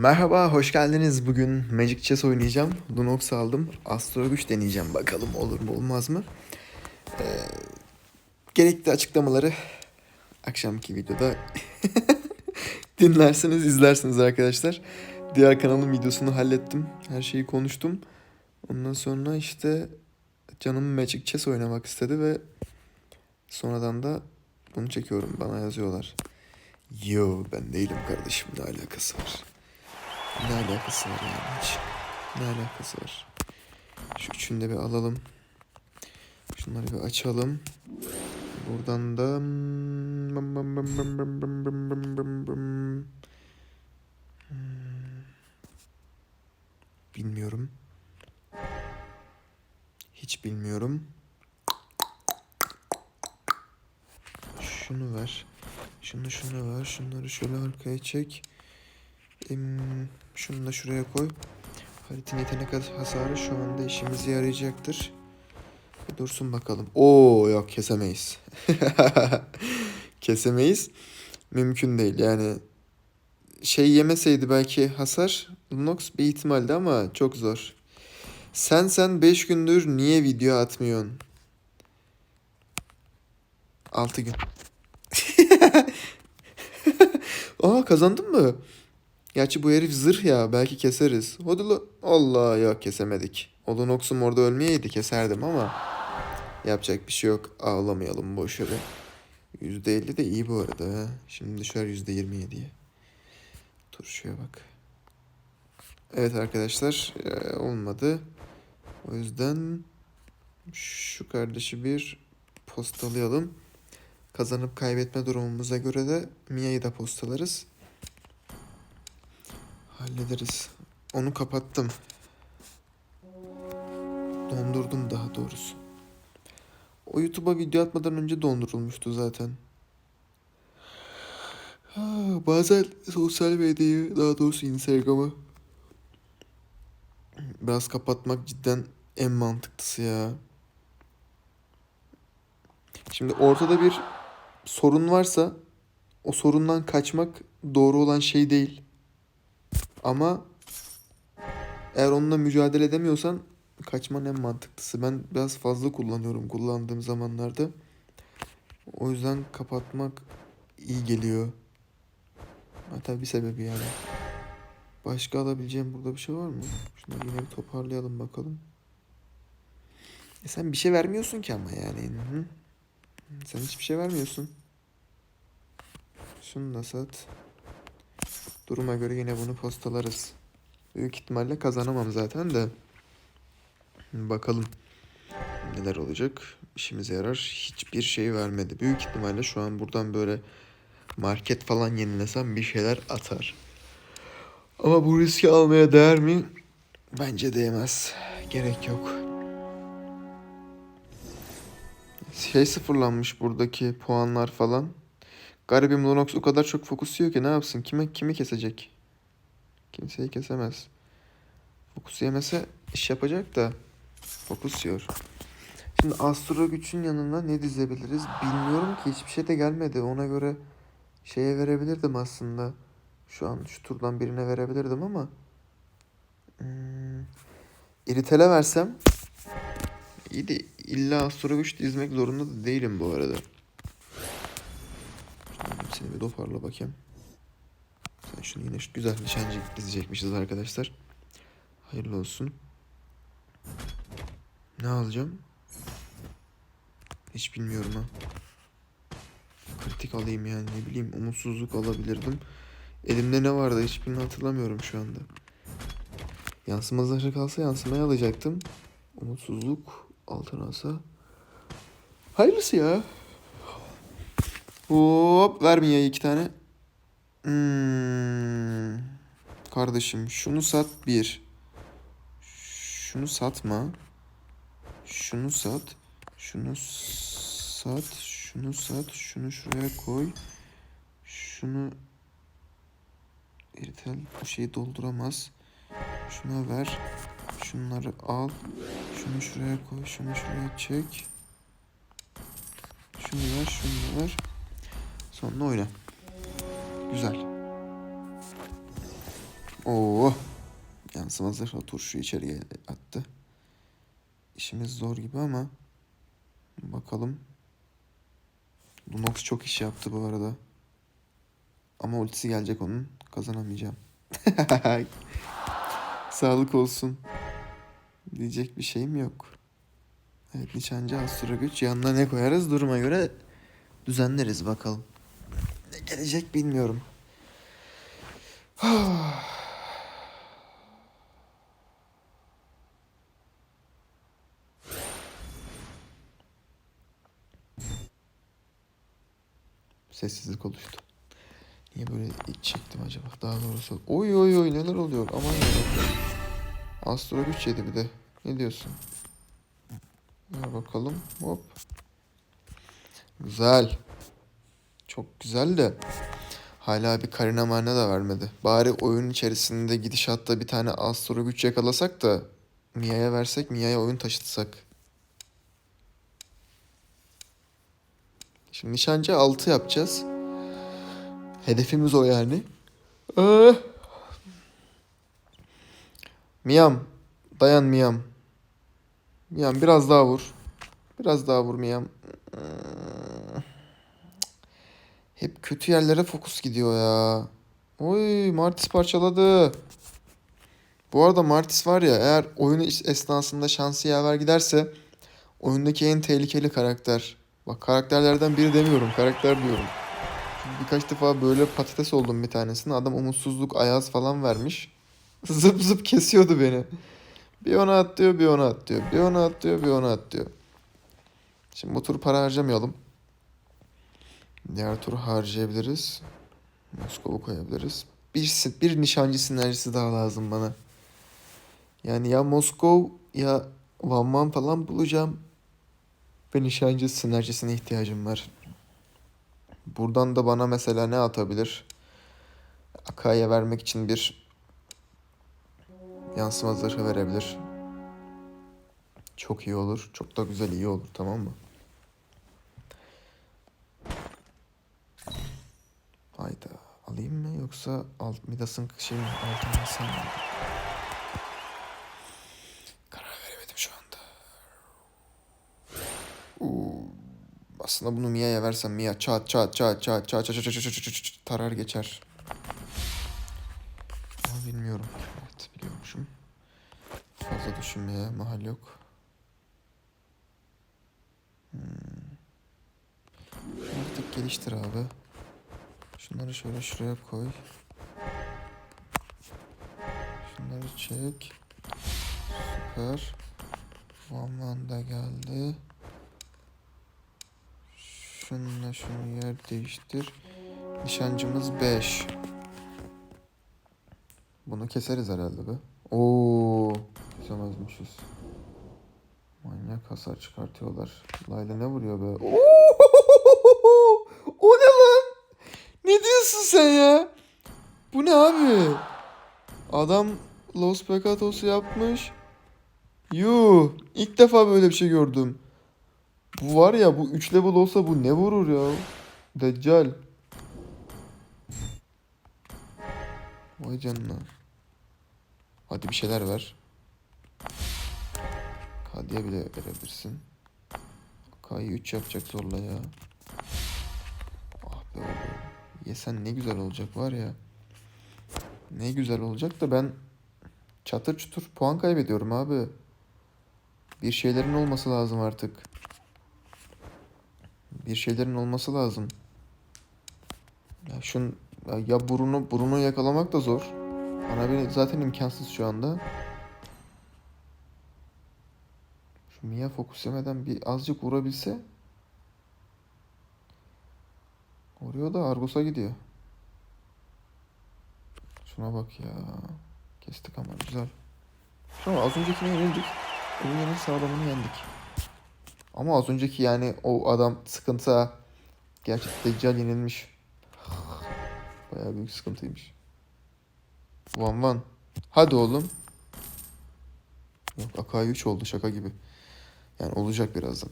Merhaba, hoş geldiniz. Bugün Magic Chess oynayacağım. Lunox aldım. Astro güç deneyeceğim. Bakalım olur mu olmaz mı? Ee, gerekli açıklamaları akşamki videoda dinlersiniz, izlersiniz arkadaşlar. Diğer kanalın videosunu hallettim. Her şeyi konuştum. Ondan sonra işte canım Magic Chess oynamak istedi ve sonradan da bunu çekiyorum. Bana yazıyorlar. Yo ben değilim kardeşim ne alakası var? Ne alakası var yani hiç. Ne alakası var. Şu üçünü de bir alalım. Şunları bir açalım. Buradan da... Bilmiyorum. Hiç bilmiyorum. Şunu ver. Şunu şunu ver. Şunları şöyle arkaya çek. Em, şunu da şuraya koy. Haritin yetenek hasarı şu anda işimize yarayacaktır. Dursun bakalım. Oo yok kesemeyiz. kesemeyiz. Mümkün değil yani. Şey yemeseydi belki hasar Lunox bir ihtimaldi ama çok zor. Sen sen 5 gündür niye video atmıyorsun? 6 gün. Aa kazandın mı? Gerçi bu herif zırh ya belki keseriz. Hadi la. Allah yok kesemedik. Olun Oksum orada ölmeyeydi keserdim ama yapacak bir şey yok. Ağlamayalım boş yere. %50 de iyi bu arada ha. Şimdi düşer %27'ye. Turşuya bak. Evet arkadaşlar e, olmadı. O yüzden şu kardeşi bir postalayalım. Kazanıp kaybetme durumumuza göre de Mia'yı da postalarız. Hallederiz. Onu kapattım. Dondurdum daha doğrusu. O YouTube'a video atmadan önce dondurulmuştu zaten. Ha, bazen sosyal medyayı daha doğrusu Instagram'ı biraz kapatmak cidden en mantıklısı ya. Şimdi ortada bir sorun varsa o sorundan kaçmak doğru olan şey değil. Ama eğer onunla mücadele edemiyorsan kaçman en mantıklısı. Ben biraz fazla kullanıyorum kullandığım zamanlarda. O yüzden kapatmak iyi geliyor. Hatta bir sebebi yani. Başka alabileceğim burada bir şey var mı? Şunları yine bir toparlayalım bakalım. E sen bir şey vermiyorsun ki ama yani. Hı? Sen hiçbir şey vermiyorsun. Şunu da sat. Duruma göre yine bunu postalarız. Büyük ihtimalle kazanamam zaten de. Bakalım neler olacak. İşimize yarar. Hiçbir şey vermedi. Büyük ihtimalle şu an buradan böyle market falan yenilesem bir şeyler atar. Ama bu riski almaya değer mi? Bence değmez. Gerek yok. Şey sıfırlanmış buradaki puanlar falan. Garibim Lunox o kadar çok fokusluyor ki ne yapsın? Kime kimi kesecek? Kimseyi kesemez. Fokus yemese iş yapacak da fokus yiyor. Şimdi Astro güçün yanına ne dizebiliriz? Bilmiyorum ki hiçbir şey de gelmedi. Ona göre şeye verebilirdim aslında. Şu an şu turdan birine verebilirdim ama hmm, İritele versem iyi de illa Astro güç dizmek zorunda da değilim bu arada. Seni bir toparla bakayım. Sen şunu yine şu güzel nişancı dizecekmişiz arkadaşlar. Hayırlı olsun. Ne alacağım? Hiç bilmiyorum ha. Kritik alayım yani ne bileyim umutsuzluk alabilirdim. Elimde ne vardı hiçbirini hatırlamıyorum şu anda. Yansıma zırhı kalsa yansımayı alacaktım. Umutsuzluk altın alsa. Hayırlısı ya. Hop vermiyor iki tane. Hmm. Kardeşim şunu sat bir. Şunu satma. Şunu sat. Şunu sat. Şunu sat. Şunu şuraya koy. Şunu Eritel bu şeyi dolduramaz. Şuna ver. Şunları al. Şunu şuraya koy. Şunu şuraya çek. Şunu ver. Şunu ver. Sonra oyna. Güzel. Oo. Yansıma zırhla turşu içeriye attı. İşimiz zor gibi ama bakalım. Lunox çok iş yaptı bu arada. Ama ultisi gelecek onun. Kazanamayacağım. Sağlık olsun. Diyecek bir şeyim yok. Evet nişancı Astura güç. Yanına ne koyarız duruma göre düzenleriz bakalım. Ne gelecek bilmiyorum. Sessizlik oluştu. Niye böyle iç çektim acaba? Daha doğrusu. Oy oy oy neler oluyor? Aman yarabbim. Astro güç yedi bir de. Ne diyorsun? Ver bakalım. Hop. Güzel. Çok güzel de. Hala bir Karina Marne da vermedi. Bari oyun içerisinde gidişatta bir tane Astro güç yakalasak da Mia'ya versek Mia'ya oyun taşıtsak. Şimdi nişancı 6 yapacağız. Hedefimiz o yani. Ah. Miyam. Dayan Miyam. Miyam biraz daha vur. Biraz daha vur Miyam. Hep kötü yerlere fokus gidiyor ya. Oy Martis parçaladı. Bu arada Martis var ya eğer oyun esnasında şansı yaver giderse oyundaki en tehlikeli karakter. Bak karakterlerden biri demiyorum karakter diyorum. Birkaç defa böyle patates oldum bir tanesine. Adam umutsuzluk ayaz falan vermiş. Zıp zıp kesiyordu beni. Bir ona at diyor, bir ona at diyor. Bir ona at diyor, bir ona at diyor. Şimdi bu tur para harcamayalım. Diğer turu harcayabiliriz. Moskova'ı koyabiliriz. Bir, bir nişancı sinerjisi daha lazım bana. Yani ya Moskov ya Van Man falan bulacağım. Ve nişancı sinerjisine ihtiyacım var. Buradan da bana mesela ne atabilir? Akai'ye vermek için bir yansıma zırhı verebilir. Çok iyi olur. Çok da güzel iyi olur tamam mı? Alayım mı yoksa alt Midas'ın şey mi? Altına alsam mı? Karar veremedim şu anda. Uuu. Aslında bunu Mia'ya versem Mia çat çat çat çat çat çat çat çat çat çat çat tarar geçer. Ama bilmiyorum. Evet biliyormuşum. Fazla düşünmeye mahal yok. Hmm. Şunu bir tık geliştir abi. Şunları şöyle şuraya koy. Şunları çek. Süper. One da geldi. Şununla şunu yer değiştir. Nişancımız 5. Bunu keseriz herhalde be. Oo, kesemezmişiz. Manyak hasar çıkartıyorlar. Layla ne vuruyor be? Oo! O ne lan? Ne diyorsun sen ya? Bu ne abi? Adam Los Pecatos'u yapmış. Yuh, ilk defa böyle bir şey gördüm. Bu var ya bu 3 level olsa bu ne vurur ya? Deccal. Vay canına. Hadi bir şeyler ver. Kadiye bile verebilirsin. K'yı 3 yapacak zorla ya. Ah be oğlum. Yesen ne güzel olacak var ya. Ne güzel olacak da ben çatır çutur puan kaybediyorum abi. Bir şeylerin olması lazım artık. Bir şeylerin olması lazım. Ya şun ya, burunu burunu yakalamak da zor. Bana beni zaten imkansız şu anda. Şu Mia fokus yemeden bir azıcık vurabilse. Vuruyor da Argos'a gidiyor. Şuna bak ya. Kestik ama güzel. Şu az öncekine yenildik. Yerine sağlamını yendik. Ama az önceki yani o adam sıkıntı. Gerçi Deccal yenilmiş. Bayağı büyük sıkıntıymış. Van Van. Hadi oğlum. Yok Akai 3 oldu şaka gibi. Yani olacak birazdan.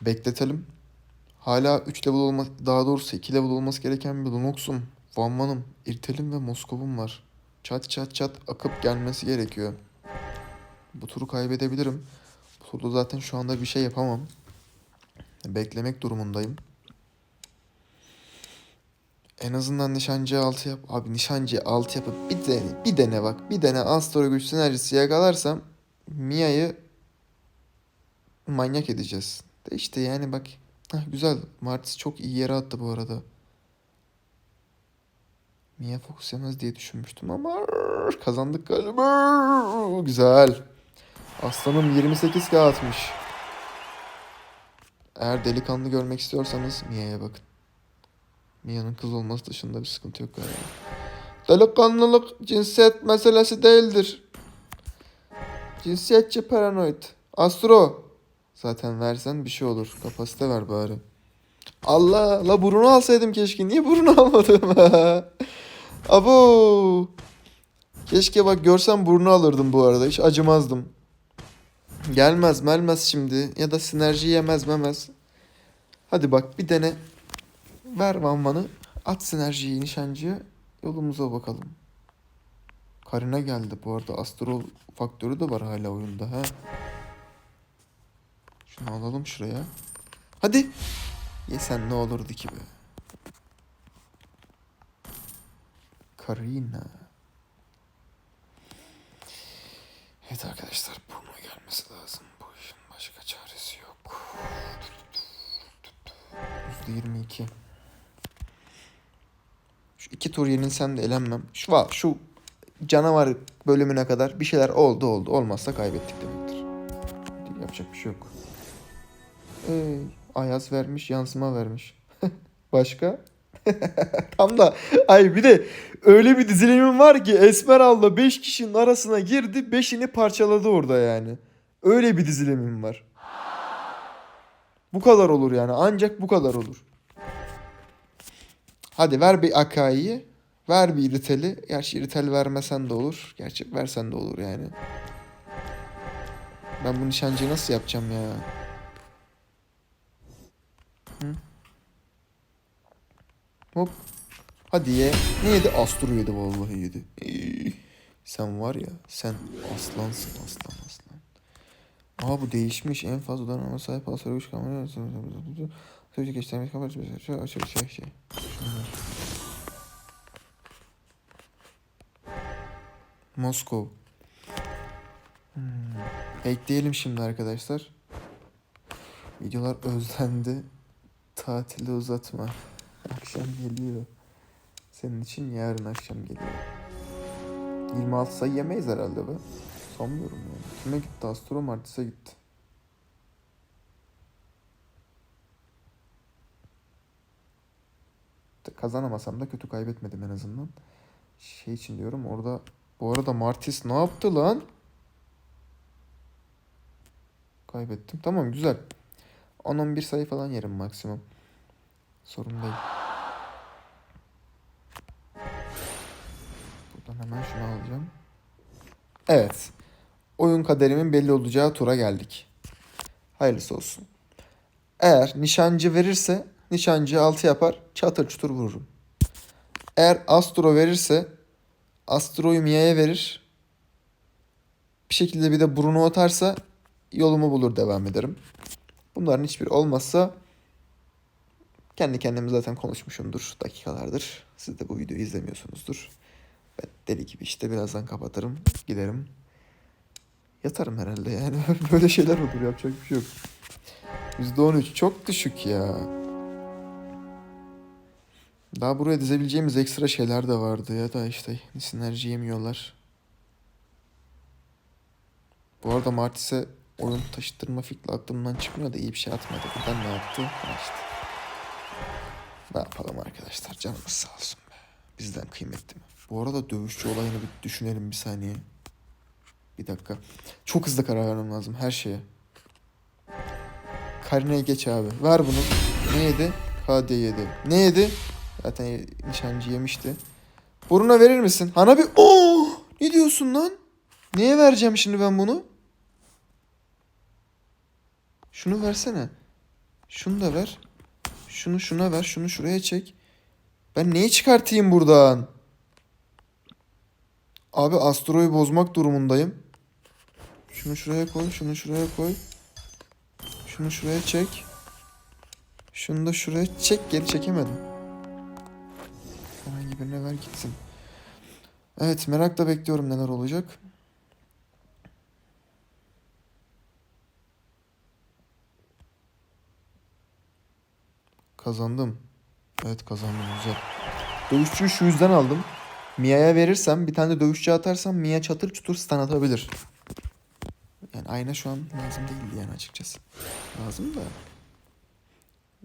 Bekletelim. Hala 3 level olma daha doğrusu 2 level olması gereken bir Lunox'um, Van Van'ım, İrtel'im ve Moskov'um var. çat çat çat akıp gelmesi gerekiyor. Bu turu kaybedebilirim. Bu turda zaten şu anda bir şey yapamam. Beklemek durumundayım. En azından nişancı altı yap. Abi nişancı altı yapıp bir dene, bir dene bak. Bir dene Astro güç sinerjisi yakalarsam Mia'yı manyak edeceğiz. De işte yani bak. Heh, güzel. Martis çok iyi yere attı bu arada. Mia fokus yemez diye düşünmüştüm ama kazandık galiba. Güzel. Aslanım 28 k atmış. Eğer delikanlı görmek istiyorsanız Mia'ya bakın. Mia'nın kız olması dışında bir sıkıntı yok galiba. Delikanlılık cinsiyet meselesi değildir. Cinsiyetçi paranoid. Astro. Zaten versen bir şey olur. Kapasite ver bari. Allah la burunu alsaydım keşke. Niye burunu almadım? Abo. Keşke bak görsem burnu alırdım bu arada. Hiç acımazdım. Gelmez melmez şimdi. Ya da sinerji yemez memez. Hadi bak bir dene. Ver vanvanı. At sinerjiyi nişancıya. Yolumuza bakalım. Karina geldi bu arada. Astro faktörü de var hala oyunda. ha. Şunu alalım şuraya. Hadi. Yesen ne olurdu ki be. Karina. Evet arkadaşlar burnu gelmesi lazım. Bu işin başka çaresi yok. %22. Şu iki tur yenilsem de elenmem. Şu, şu canavar bölümüne kadar bir şeyler oldu oldu. Olmazsa kaybettik demektir. Yapacak bir şey yok. Ey, Ayaz vermiş, yansıma vermiş. Başka? Tam da ay bir de öyle bir dizilimim var ki Esmeralda 5 kişinin arasına girdi 5'ini parçaladı orada yani. Öyle bir dizilimim var. Bu kadar olur yani ancak bu kadar olur. Hadi ver bir Akai'yi. Ver bir iriteli. Gerçi iritel vermesen de olur. Gerçi versen de olur yani. Ben bu nişancıyı nasıl yapacağım ya? Hı? Hop. Hadi ye. Ne yedi? Astro yedi vallahi yedi. Sen var ya sen aslansın aslan aslan. Aa bu değişmiş. En fazla donanıma sahip hasar güç kamera. Sözcük geçtirmek kapatış. Şey şey şey. şey. Moskov. Hmm. Ekleyelim şimdi arkadaşlar. Videolar özlendi. Tatili uzatma. Akşam geliyor. Senin için yarın akşam geliyor. 26 sayı yemeyiz herhalde be. Sanmıyorum yani. Kime gitti? Astro Martis'e gitti. Kazanamasam da kötü kaybetmedim en azından. Şey için diyorum orada bu arada Martis ne yaptı lan? Kaybettim. Tamam güzel. 10-11 sayı falan yerim maksimum. Sorun değil. Buradan hemen şunu alacağım. Evet. Oyun kaderimin belli olacağı tura geldik. Hayırlısı olsun. Eğer nişancı verirse nişancı 6 yapar. Çatır çutur vururum. Eğer Astro verirse Astro'yu Mia'ya verir. Bir şekilde bir de Bruno atarsa yolumu bulur devam ederim. Bunların hiçbiri olmazsa kendi kendime zaten konuşmuşumdur dakikalardır. Siz de bu videoyu izlemiyorsunuzdur. Ben deli gibi işte birazdan kapatırım giderim. Yatarım herhalde yani. Böyle şeyler olur yapacak bir şey yok. %13 çok düşük ya. Daha buraya dizebileceğimiz ekstra şeyler de vardı ya da işte sinerji yemiyorlar. Bu arada Martis'e oyun taşıtırma fikri aklımdan çıkmıyor da iyi bir şey atmadı. Buradan ne yaptı? İşte. Ne yapalım arkadaşlar canımız sağ olsun be. Bizden kıymetli mi? Bu arada dövüşçü olayını bir düşünelim bir saniye. Bir dakika. Çok hızlı karar vermem lazım her şeye. Karina'yı geç abi. Ver bunu. Ne yedi? KD yedi. Ne yedi? Zaten nişancı yemişti. Buruna verir misin? Hanabi... Oo! Ne diyorsun lan? Neye vereceğim şimdi ben bunu? Şunu versene. Şunu da ver. Şunu şuna ver. Şunu şuraya çek. Ben neyi çıkartayım buradan? Abi Astro'yu bozmak durumundayım. Şunu şuraya koy, şunu şuraya koy. Şunu şuraya çek. Şunu da şuraya çek, geri çekemedim. Herhangi birine ver gitsin. Evet, merakla bekliyorum neler olacak. Kazandım. Evet kazandım güzel. Dövüşçüyü şu yüzden aldım. Mia'ya verirsem bir tane de dövüşçü atarsam Mia çatır çutur stun atabilir. Yani ayna şu an lazım değil yani açıkçası. Lazım da.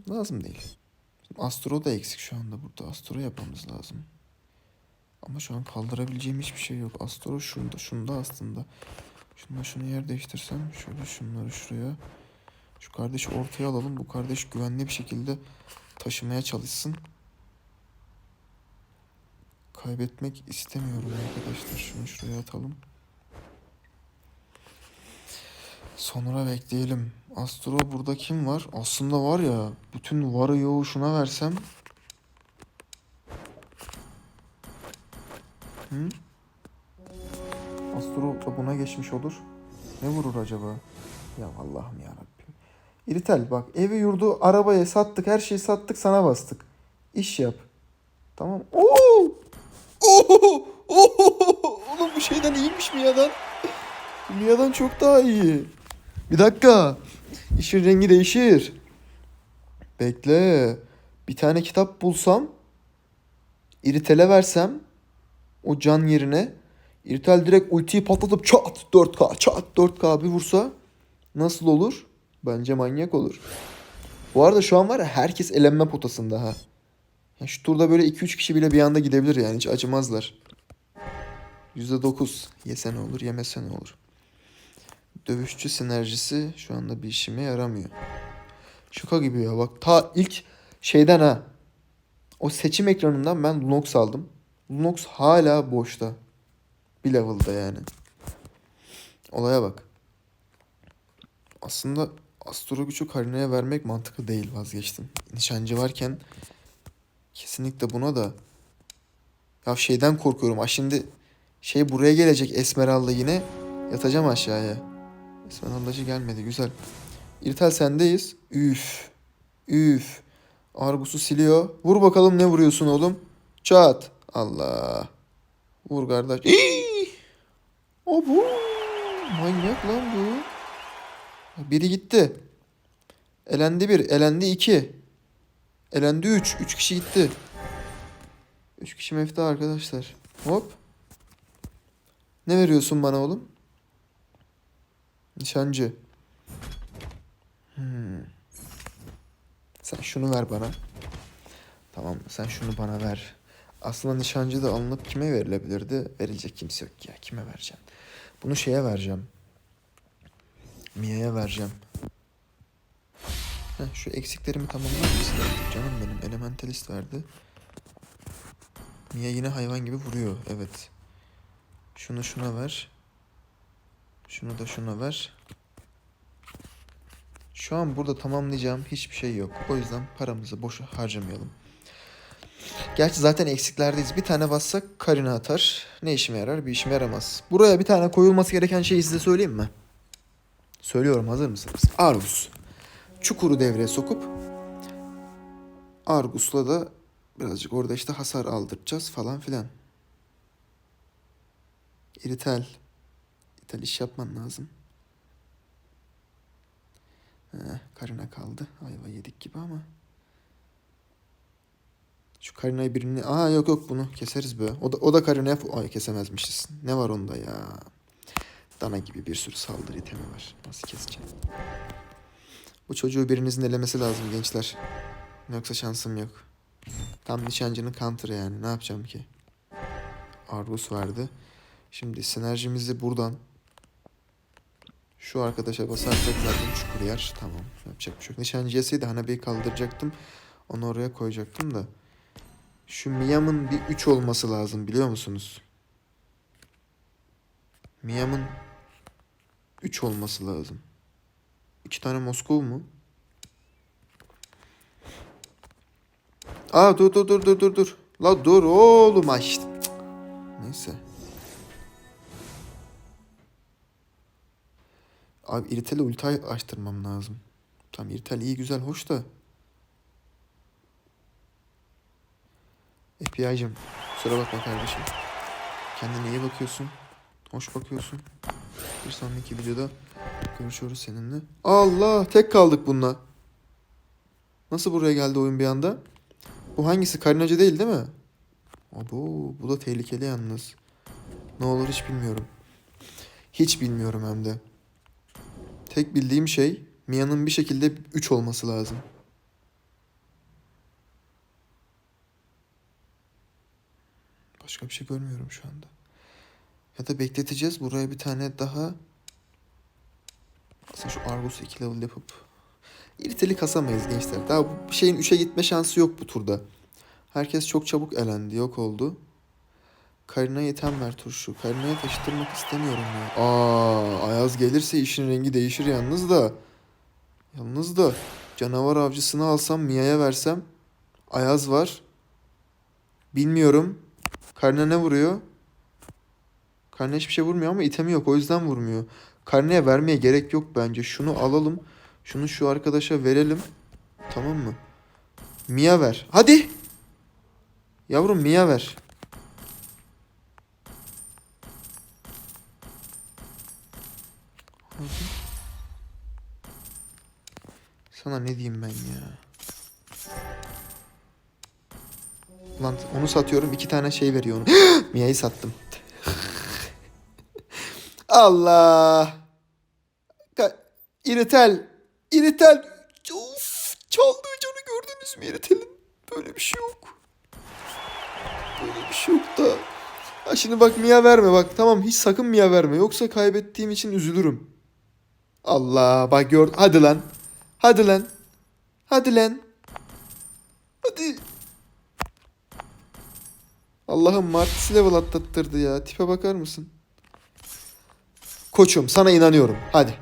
Lazım değil. Astro da eksik şu anda burada. Astro yapmamız lazım. Ama şu an kaldırabileceğim hiçbir şey yok. Astro şunda, şunda aslında. Şunla şunu yer değiştirsem şöyle şunları şuraya. Şu kardeşi ortaya alalım. Bu kardeş güvenli bir şekilde taşımaya çalışsın. Kaybetmek istemiyorum arkadaşlar. Şunu şuraya atalım. Sonra bekleyelim. Astro burada kim var? Aslında var ya bütün varı yoğu şuna versem. Hı? Astro da buna geçmiş olur. Ne vurur acaba? Ya Allah'ım ya Rabbim. İritel bak evi yurdu arabaya sattık her şeyi sattık sana bastık. İş yap. Tamam. Oo! Oo! Oo! Oğlum bu şeyden iyiymiş Mia'dan. Mia'dan çok daha iyi. Bir dakika. İşin rengi değişir. Bekle. Bir tane kitap bulsam. İritel'e versem. O can yerine. İritel direkt ultiyi patlatıp çat 4K çat 4K bir vursa. Nasıl olur? Bence manyak olur. Bu arada şu an var ya herkes elenme potasında ha. Ya şu turda böyle 2-3 kişi bile bir anda gidebilir yani hiç acımazlar. %9. Yese ne olur yemese ne olur. Dövüşçü sinerjisi şu anda bir işime yaramıyor. Şaka gibi ya bak ta ilk şeyden ha. O seçim ekranından ben Lunox aldım. Lunox hala boşta. Bir level'da yani. Olaya bak. Aslında Astro gücü Karina'ya vermek mantıklı değil vazgeçtim. Nişancı varken kesinlikle buna da ya şeyden korkuyorum. Ha şimdi şey buraya gelecek Esmeralda yine yatacağım aşağıya. Esmeraldacı gelmedi güzel. İrtel sendeyiz. Üf. Üf. Argus'u siliyor. Vur bakalım ne vuruyorsun oğlum. Çat. Allah. Vur kardeş. İyi. O. Manyak lan bu. Biri gitti. Elendi bir. Elendi iki. Elendi üç. Üç kişi gitti. Üç kişi mefta arkadaşlar. Hop. Ne veriyorsun bana oğlum? Nişancı. Hmm. Sen şunu ver bana. Tamam sen şunu bana ver. Aslında nişancı da alınıp kime verilebilirdi? Verilecek kimse yok ya. Kime vereceğim? Bunu şeye vereceğim. Mia'ya vereceğim. Heh, şu eksiklerimi tamamlar mısın? Canım benim elementalist verdi. Mia yine hayvan gibi vuruyor. Evet. Şunu şuna ver. Şunu da şuna ver. Şu an burada tamamlayacağım hiçbir şey yok. O yüzden paramızı boşa harcamayalım. Gerçi zaten eksiklerdeyiz. Bir tane bassak Karina atar. Ne işime yarar? Bir işime yaramaz. Buraya bir tane koyulması gereken şeyi size söyleyeyim mi? Söylüyorum hazır mısınız? Argus. Çukuru devreye sokup Argus'la da birazcık orada işte hasar aldıracağız falan filan. İritel. İritel iş yapman lazım. Heh, Karina kaldı. Ayva yedik gibi ama. Şu Karina'yı birini... Aa yok yok bunu keseriz be. O da, o da Karina'ya... Ay kesemezmişiz. Ne var onda ya? Dana gibi bir sürü saldırı itemi var. Nasıl keseceğim? Bu çocuğu birinizin elemesi lazım gençler. Yoksa şansım yok. Tam nişancının counter yani. Ne yapacağım ki? Argus verdi. Şimdi sinerjimizi buradan şu arkadaşa basarsak zaten çukur yer. Tamam. Yapacak bir şey yok. Nişancı yeseydi Hanabi'yi kaldıracaktım. Onu oraya koyacaktım da. Şu Miyam'ın bir 3 olması lazım biliyor musunuz? Miyam'ın 3 olması lazım. 2 tane Moskova mu? Aa dur dur dur dur dur dur. La dur oğlum aç. Neyse. Abi İritel'e ulti açtırmam lazım. Tamam İritel iyi güzel hoş da. FBI'cim kusura bakma kardeşim. Kendine iyi bakıyorsun. Hoş bakıyorsun. Bir sonraki videoda görüşürüz seninle. Allah tek kaldık bununla. Nasıl buraya geldi oyun bir anda? Bu hangisi? Karinacı değil değil mi? Abo, bu da tehlikeli yalnız. Ne olur hiç bilmiyorum. Hiç bilmiyorum hem de. Tek bildiğim şey Mia'nın bir şekilde 3 olması lazım. Başka bir şey görmüyorum şu anda. Ya da bekleteceğiz. Buraya bir tane daha aslında şu Argos'u 2 level yapıp İrteli kasamayız gençler. Daha bu şeyin 3'e gitme şansı yok bu turda. Herkes çok çabuk elendi, yok oldu. Karina'ya item ver turşu. Karina'ya taşıtırmak istemiyorum ya. Aa, Ayaz gelirse işin rengi değişir yalnız da. Yalnız da canavar avcısını alsam Mia'ya versem. Ayaz var. Bilmiyorum. Karina ne vuruyor? Karina hiçbir şey vurmuyor ama itemi yok o yüzden vurmuyor. Karina'ya vermeye gerek yok bence. Şunu alalım. Şunu şu arkadaşa verelim. Tamam mı? Mia ver. Hadi. Yavrum Mia ver. Sana ne diyeyim ben ya? Lan onu satıyorum. iki tane şey veriyor onu. Mia'yı sattım. Allah. Ka- İritel. İritel. Of. Çaldığı canı gördünüz mü İritel'in? Böyle bir şey yok. Böyle bir şey yok da. Ha şimdi bak Mia verme bak. Tamam hiç sakın Mia verme. Yoksa kaybettiğim için üzülürüm. Allah bak gör. Hadi lan. Hadi lan. Hadi lan. Hadi. Allah'ım Martis'i level atlattırdı ya. Tipe bakar mısın? Koçum sana inanıyorum. Hadi.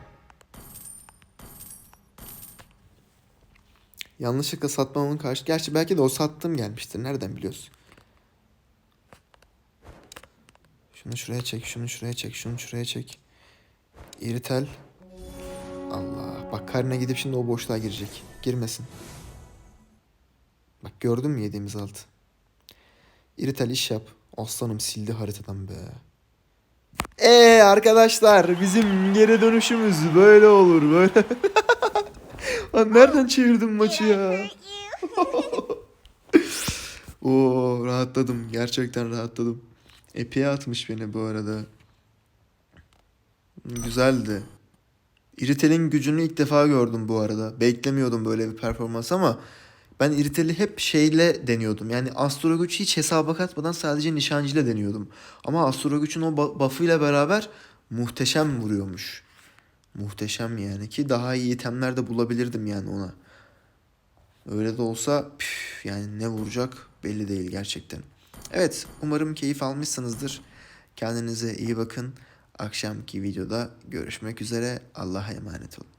Yanlışlıkla satmamın karşı... Gerçi belki de o sattığım gelmiştir. Nereden biliyorsun? Şunu şuraya çek, şunu şuraya çek, şunu şuraya çek. İritel. Allah. Bak karına gidip şimdi o boşluğa girecek. Girmesin. Bak gördün mü yediğimiz altı? İritel iş yap. Aslanım sildi haritadan be. Ee arkadaşlar bizim geri dönüşümüz böyle olur böyle. Lan nereden çevirdim maçı ya? Oo rahatladım. Gerçekten rahatladım. Epey atmış beni bu arada. Güzeldi. İritel'in gücünü ilk defa gördüm bu arada. Beklemiyordum böyle bir performans ama ben İritel'i hep şeyle deniyordum. Yani Astro güç hiç hesaba katmadan sadece nişancıyla deniyordum. Ama Astro gücün o buff'ıyla beraber muhteşem vuruyormuş. Muhteşem yani ki daha iyi itemler de bulabilirdim yani ona. Öyle de olsa püf, yani ne vuracak belli değil gerçekten. Evet umarım keyif almışsınızdır. Kendinize iyi bakın. Akşamki videoda görüşmek üzere. Allah'a emanet olun.